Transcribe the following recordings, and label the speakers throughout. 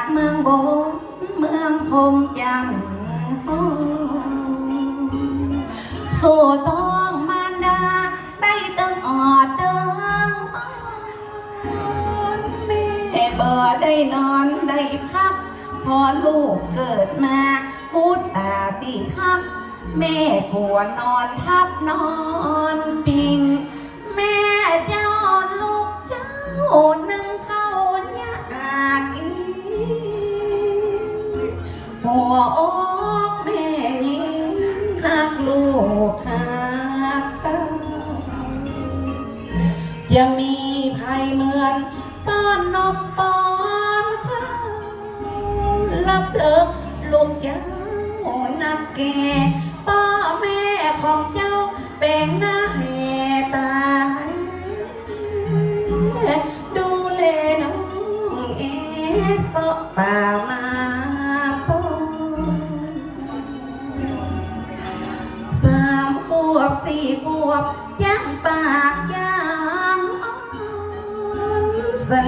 Speaker 1: ดเมืองบนเมืองพรมจันทร์สู่ต้องมารดาได้ตึงออดเดิงแม่บ่ได้นอนได้พัก พอลูกเกิดมาพูดตาตีคักแม่กลัวนอนทับนอนปิง แม่เจ้าลูกเจ้านึ่ง จะมีภัยเหมือน ป้อนนมป้อนข้าวรับเลิกลูกเจ้านับแก่พ่อแม่ของเจ้าเป็นหน้าแห่ตายดูแลน้องเอสป่ามาปนสามขวบสี่ขวบ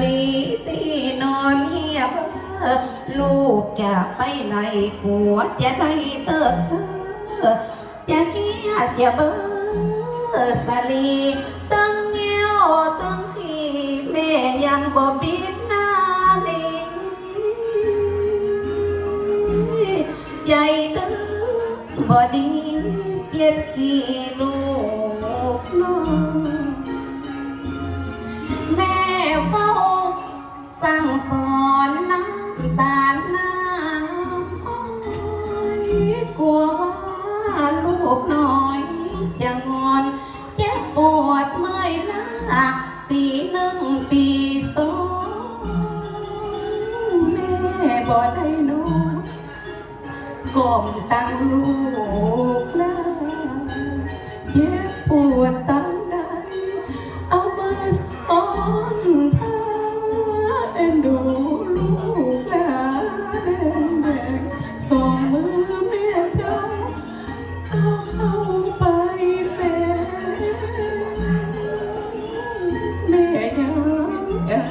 Speaker 1: ลีตีนอนเหียบลูกจะไปไหนกัวจะได้เติบจะเฮียจะเบอสลีตั้งเงี้ยวตั้งขี้แม่ยังบ่บิดหน้าดีใหญ่ตึงบอดีเจ็ดขี้ลูกน้อง สอนน้ำตาลน้ำอ้อยกลัวว่าลูกน้อยจะงอนเจ็บปวดเมื่อยล้าตีหนึ่งตีสองแม่บ่ได้นอนก้มตั้งลูกนะเย็บปวดต ลูกหลานแดงแดงสองมือแม่เจ้าก็เข้าไปแฟแม่ยังใหญ่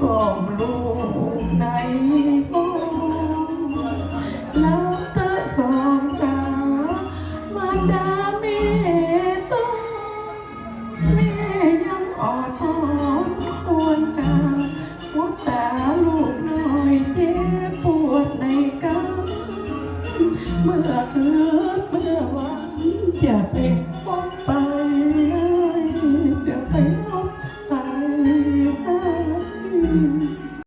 Speaker 1: ก้มลูกในห้องแล้วเตาสองตามาได้ เมื่อคืนเมื่อวันจะเป็นคน